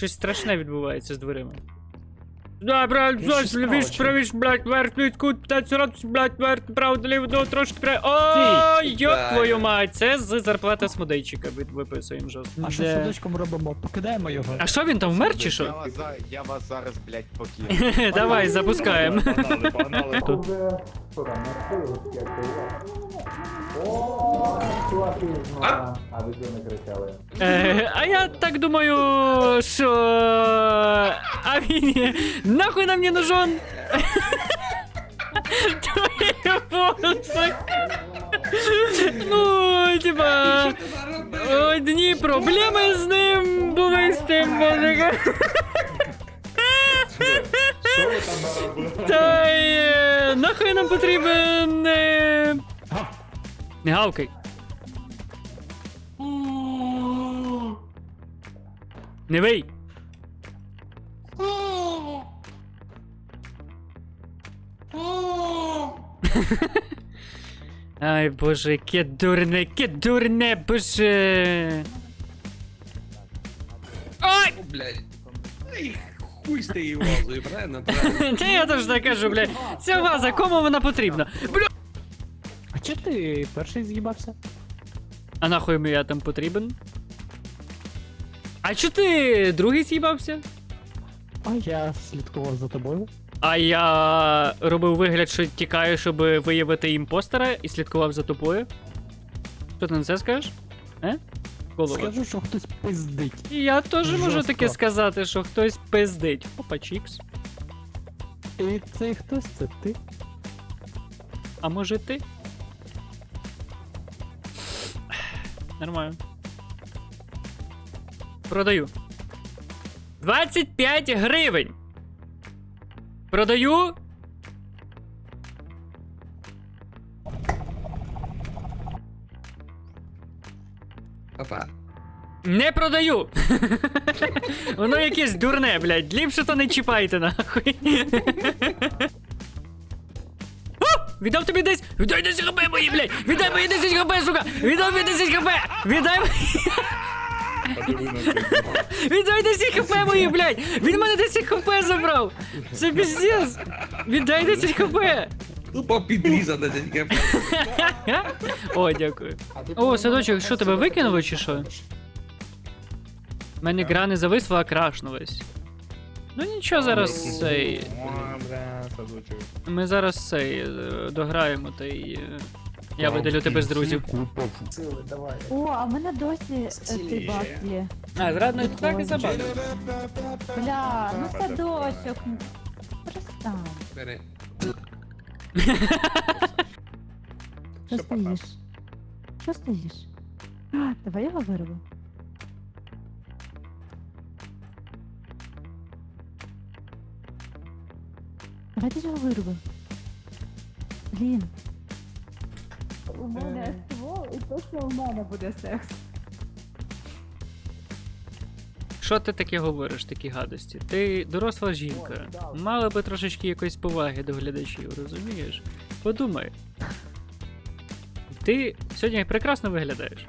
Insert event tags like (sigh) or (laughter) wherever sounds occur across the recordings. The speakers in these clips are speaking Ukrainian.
Щось страшне відбувається з дверима. Да, брат, зось, лівіш, правіш, блядь, верх, плюс, кут, 15 градусів, блядь, верх, право, ліво, до, трошки, пра... Ой, йоп твою мать, це з зарплати смудейчика від- виписуємо жорстко. А що з Де? робимо? Покидаємо його. А що він там вмер чи Я що? я вас зараз, блядь, покину. Давай, запускаємо. Погнали, погнали. Тут. Е, а я так думаю, що. А він. є. Нахуй нам не нужен. Твої волоси. Ну, типа. Одні проблеми з ним були з тим мужиком. Та й е, нахуй нам потрібен. Не гавкай. Не вий. Ай, боже, яке дурне, яке дурне, боже. Ай! О, блядь. Ай, хуй з тією вазою, правильно? Правильно. (laughs) Та я теж так кажу, блядь. Ця ваза, кому вона потрібна? Бля. Чи ти перший з'їбався? А нахуй я там потрібен? А чо ти другий з'їбався? А я слідкував за тобою. А я робив вигляд, що тікаю, щоб виявити імпостера і слідкував за тобою. Що ти на це скажеш? Е? Голова. Скажу, що хтось пиздить. І я теж можу Жорстко. таке сказати, що хтось пиздить. Опа, чікс. І цей хтось це ти. А може ти? Нормально. Продаю. 25 гривень. Продаю. Папа. Не продаю. (laughs) Воно якесь дурне, блядь. Ліпше то не чіпайте нахуй. Віддав тобі десь. Віддай 10 хп мої, блядь! Віддай мої 10 хп, сука! Віддай мені 10 хп! Віддай мені. (laughs) Віддай 10 хп мої, блядь! Він мене 10 хп забрав! Це піздец! Віддай 10 хп! Тупо підрізана дядька. О, дякую. О, садочок, що тебе викинуло чи що? У мене гра не зависла, а крашнулась. Ну нічого, зараз цей. Ми зараз цей е, дограємо та й. е, Я видалю тебе з друзів. О, а в мене досі цей баг є. А, зрадно так і забавно. Бля, ну садочок. Перестань. Бери. Що стоїш? Що стоїш? А, давай його вирву. Давайте його вирву. Блін. У мене СВО і точно у мене буде секс. Що ти таке говориш, такі гадості? Ти доросла жінка. Мала би трошечки якоїсь поваги до глядачів, розумієш? Подумай. Ти сьогодні прекрасно виглядаєш.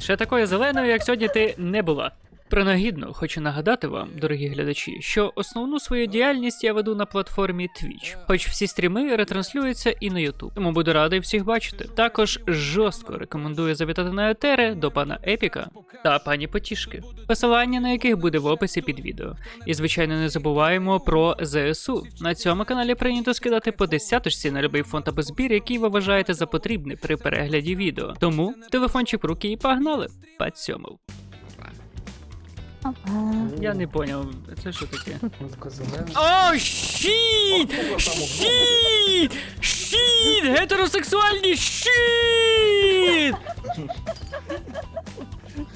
Ще такою зеленою, як сьогодні, ти не була. Принагідно хочу нагадати вам, дорогі глядачі, що основну свою діяльність я веду на платформі Twitch, хоч всі стріми ретранслюються і на YouTube. Тому буду радий всіх бачити. Також жорстко рекомендую завітати на етери до пана Епіка та пані Потішки, посилання на яких буде в описі під відео. І звичайно не забуваємо про ЗСУ. На цьому каналі прийнято скидати по десяточці на любий фонд або збір, який ви вважаєте за потрібний при перегляді відео. Тому телефончик в руки і погнали. Пацьомов. Я не поняв, це що таке? О, щіт! Щіт! Щіт! Гетеросексуальні щіт!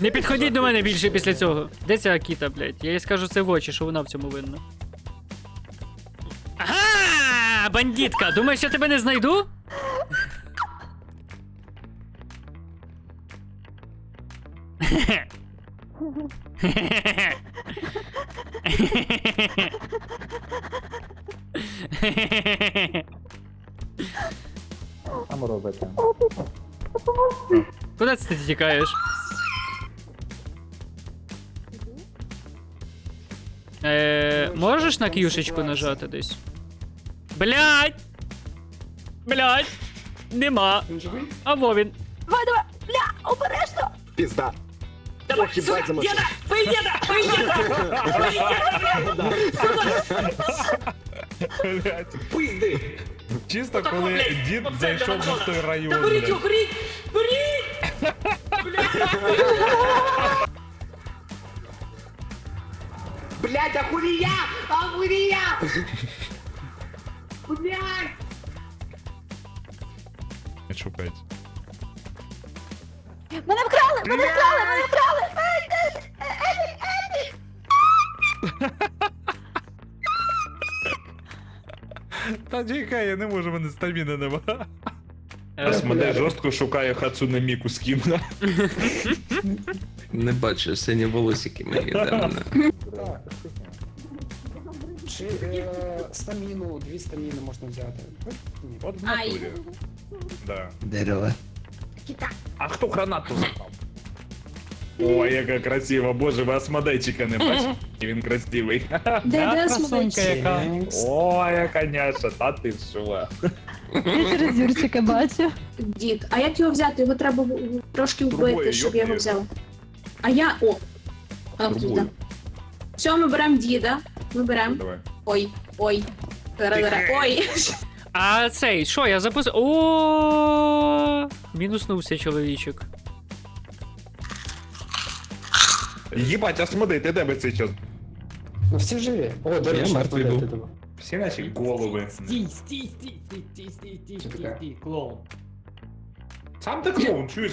Не підходіть до мене більше після цього. Де ця Акіта, блядь? Я їй скажу це в очі, що вона в цьому винна. Ага! Бандитка! Думаєш, я тебе не знайду? Там робите. Куди це ти тікаєш? Е, можеш на к'юшечку нажати десь? Блять! Блять! Нема. А во він. Давай, давай, бля, обережно! Пізда. Ох, їбать замочив. (laughs) Блядь. Пизди! Чисто коли дід зайшов на той район. блядь. Блядь, ахуя! Ахуя! Блядь! Шукать. Мене вкрали! Мене вкрали! Мене вкрали! Та чекай, я не можу, мене стаміни нема. Асмодей жорстко шукає Хацуне Міку з ким. (laughs) Не бачу, сині волосики мої, де вони? Чи е, стаміну, дві стаміни можна взяти? Ні. От в натурі. Да. Дерево. А хто гранату запав? Ой, яка красива, боже, ви Асмодейчика не бачите. Він красивий. Де, де смолець? яка. Ой, яка няша, та ти що? Я через Юрчика бачу. Дід, а як його взяти? Його треба в- в- трошки Трубою вбити, щоб я його йобни. взяла. А я. О! А, Трубою. діда. Все, ми беремо діда. Ми беремо. Давай. Ой, ой. Зараз-зараз. Ой. А цей, що, я записав. О, Мінуснувся чоловічок. Їбать, Асмодей, ти де би цей час? Ну всі живі. О, до Я речі, мертвий був. Всі наші голови. Стій, стій, стій, стій, стій, стій, стій, Що стій, таке? стій, клоун. Сам ти клоун, чуєш?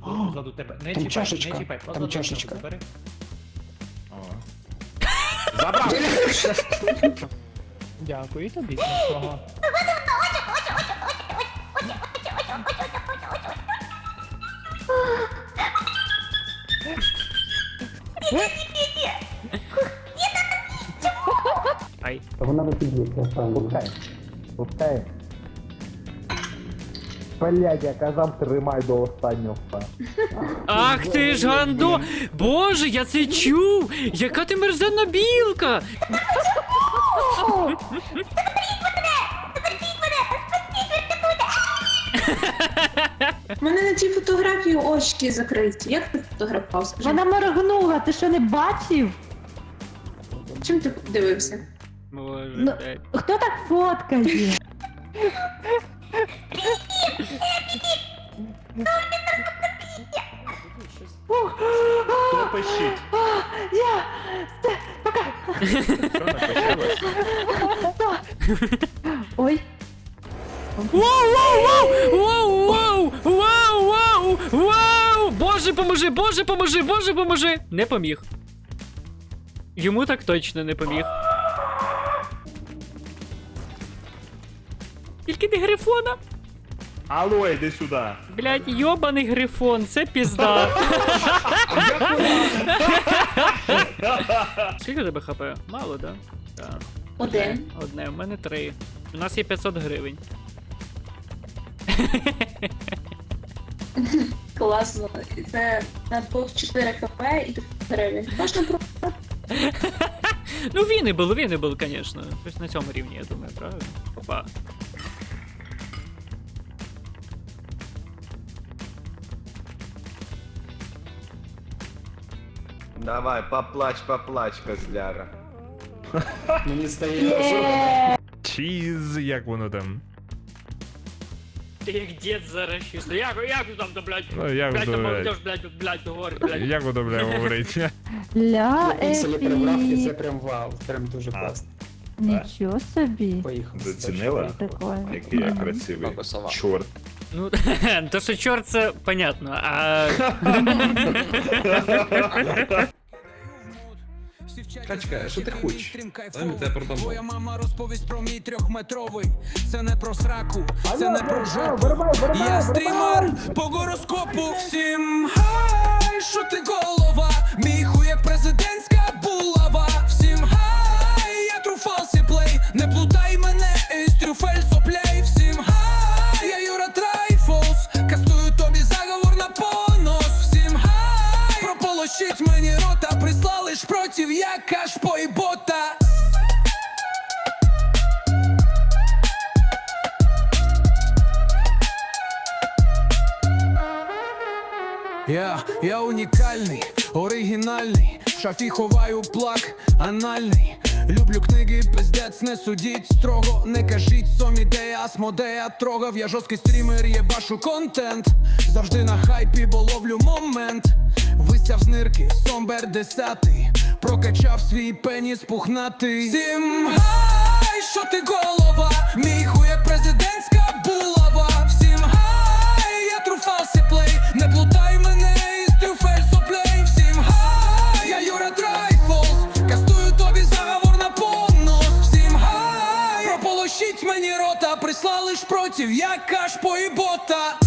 Позаду тебе. Не Там чіпай, чашечка, не чіпай. там позаду тебе чашечка. Забрав! Дякую і тобі. Ага. (laughs) Під'їхала, я. Пускай. Пускай. Блядь, я казав, тримай до останнього. Ах ти ж гандо! Боже, я це чув! Яка ти мерзенна білка! У мене на цій фотографії очки закриті. Як ти фотографував? Скажи, Вона моргнула, ти що не бачив? чим ти дивився? Боже, Ну. блядь. Хто так фоткає? Хто пищить? Я! Що напишилось? Ой, Вау, вау, вау! Вау, вау! Вау, вау! Вау! Боже, поможи, боже, поможи, боже, поможи! Не поміг. Йому так точно не поміг. Тільки не грифона. Алло, йди сюди. Блять, йобаний грифон, це пізда. (laughs) Скільки тебе хп? Мало, да? Так. Один. Одне, у мене три. У нас є 500 гривень. (laughs) Класно. Це на двох 4 кп і тут гривень. Можна про (laughs) Ну, Віннибл, Віннибл, звісно. Ось на цьому рівні, я думаю, правильно? Опа. Давай, поплач, поплач, козляра. (laughs) Мені стає, Чіз, як воно там? Ти як дід зараз чисто. Як, як ти там, то, блядь? Ну, як Блядь, воно, там блядь? блядь, блядь, говорить, блядь. Як воно, бля, говорить? (laughs) ля пікселі прибрав і це прям вау. Прям дуже класно. Нічого собі. Поїхав. Зацінила? Який я красивий. Чорт. Ну, (laughs) то що чорт, це понятно, а... (laughs) Качка, що ти хочеш? Дай тебе. Твоя мама розповість про мій трьохметровий. Це не про сраку, це не про жопу. Я стрімер по гороскопу. Всім хай, що ти голова. Прислали прислали ж против, кашпо і бота. Я, я унікальний, оригінальний, в шафі ховаю плак анальний. Люблю книги, пиздець, не судіть строго, не кажіть сом ідея, асмодея трогав. Я жорсткий стрімер, є башу контент. Завжди на хайпі, бо ловлю момент. Висяв з нирки, сомбер десятий, прокачав свій пеніс пухнатий. Всім гай, що ти голова, мій як президентська булава. Всім гай, я труфався плей, не плутай мене із трюфель соплей. Всім гай, я Юра Драйфолс, кастую тобі заговор на понос. Всім гай, прополощіть мені рота, прислали ж против, як кашпо і бота.